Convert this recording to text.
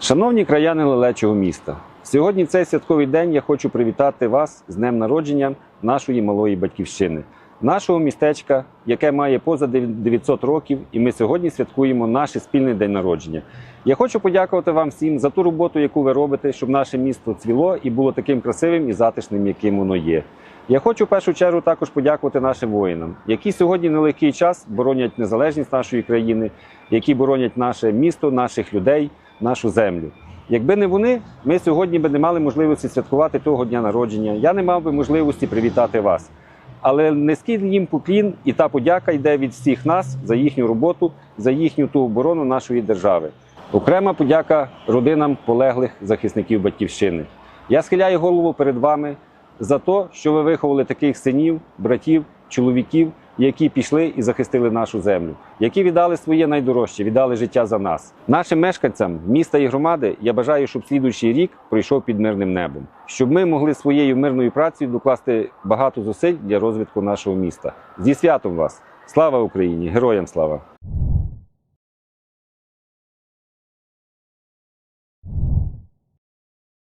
Шановні краяни лелечого міста, сьогодні в цей святковий день я хочу привітати вас з днем народження нашої малої батьківщини, нашого містечка, яке має поза 900 років, і ми сьогодні святкуємо наш спільний день народження. Я хочу подякувати вам всім за ту роботу, яку ви робите, щоб наше місто цвіло і було таким красивим і затишним, яким воно є. Я хочу в першу чергу також подякувати нашим воїнам, які сьогодні нелегкий час боронять незалежність нашої країни, які боронять наше місто, наших людей, нашу землю. Якби не вони, ми сьогодні би не мали можливості святкувати того дня народження. Я не мав би можливості привітати вас. Але низький їм поклін і та подяка йде від всіх нас за їхню роботу, за їхню ту оборону нашої держави. Окрема подяка родинам полеглих захисників батьківщини. Я схиляю голову перед вами за те, що ви виховали таких синів, братів, чоловіків, які пішли і захистили нашу землю, які віддали своє найдорожче, віддали життя за нас. Нашим мешканцям міста і громади я бажаю, щоб слідуючий рік пройшов під мирним небом, щоб ми могли своєю мирною працею докласти багато зусиль для розвитку нашого міста. Зі святом вас! Слава Україні! Героям слава!